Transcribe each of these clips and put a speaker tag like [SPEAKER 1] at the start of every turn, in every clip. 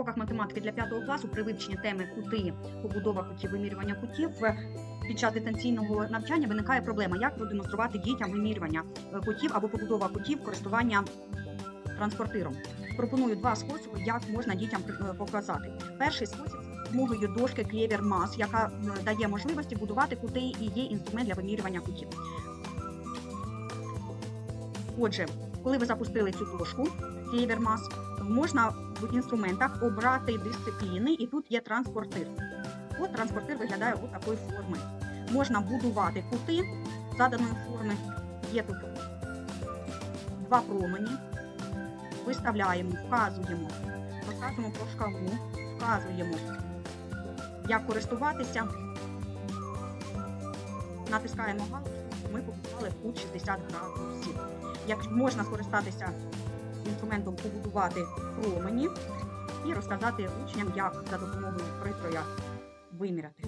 [SPEAKER 1] уроках математики для 5 класу при вивченні теми кути, побудова кутів, вимірювання кутів під час дистанційного навчання виникає проблема, як продемонструвати дітям вимірювання е, кутів або побудова кутів користування транспортиром. Пропоную два способи, як можна дітям е, показати. Перший спосіб допомогою дошки Clever Mass, яка дає можливості будувати кути і є інструмент для вимірювання кутів. Отже, коли ви запустили цю дошку Clever Mass, можна в інструментах обрати дисципліни, і тут є транспортир. От транспортир виглядає ось такої форми. Можна будувати кути заданої форми. Є тут два промені. Виставляємо, вказуємо, розказуємо про шкалу, вказуємо, як користуватися. Натискаємо галочку, ми побудували кут 60 градусів. Як можна скористатися інструментом побудувати промені і розказати учням, як за допомогою пристроя виміряти.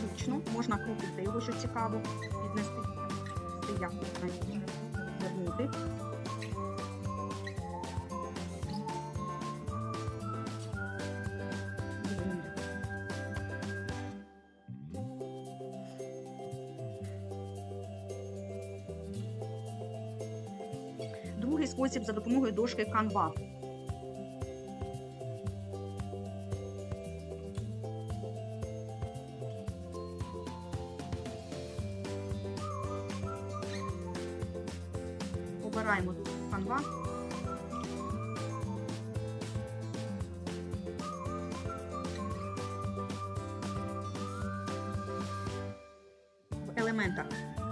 [SPEAKER 1] Зручно, можна крутити його, що цікаво, піднести, як можна звернути. Другий спосіб за допомогою дошки Canva. Обираємо Canva. В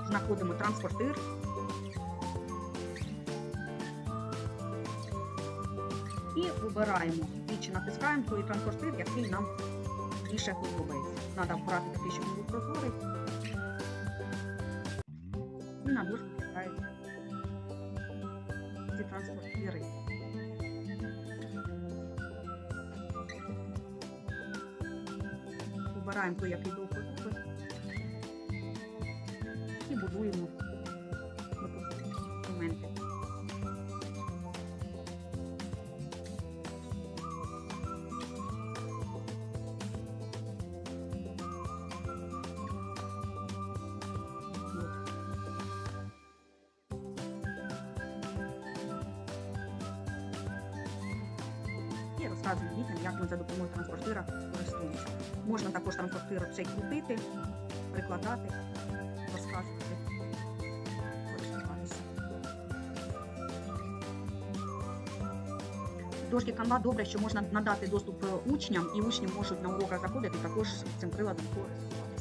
[SPEAKER 1] знаходимо транспортир. І обираємо. Двічі натискаємо той транспортир, який нам більше подобається. Треба обрати такий, щоб був прозорий. І на дошку кидаються ці транспортири. Обираємо той, який до вподоби. І будуємо І дітям, як ми за допомогою транспортира користуємося. Можна також транспортир цей крутити, прикладати, розказувати. Дошки канва добре, що можна надати доступ е, учням, і учні можуть на уроках заходити також цим приладом користуватися.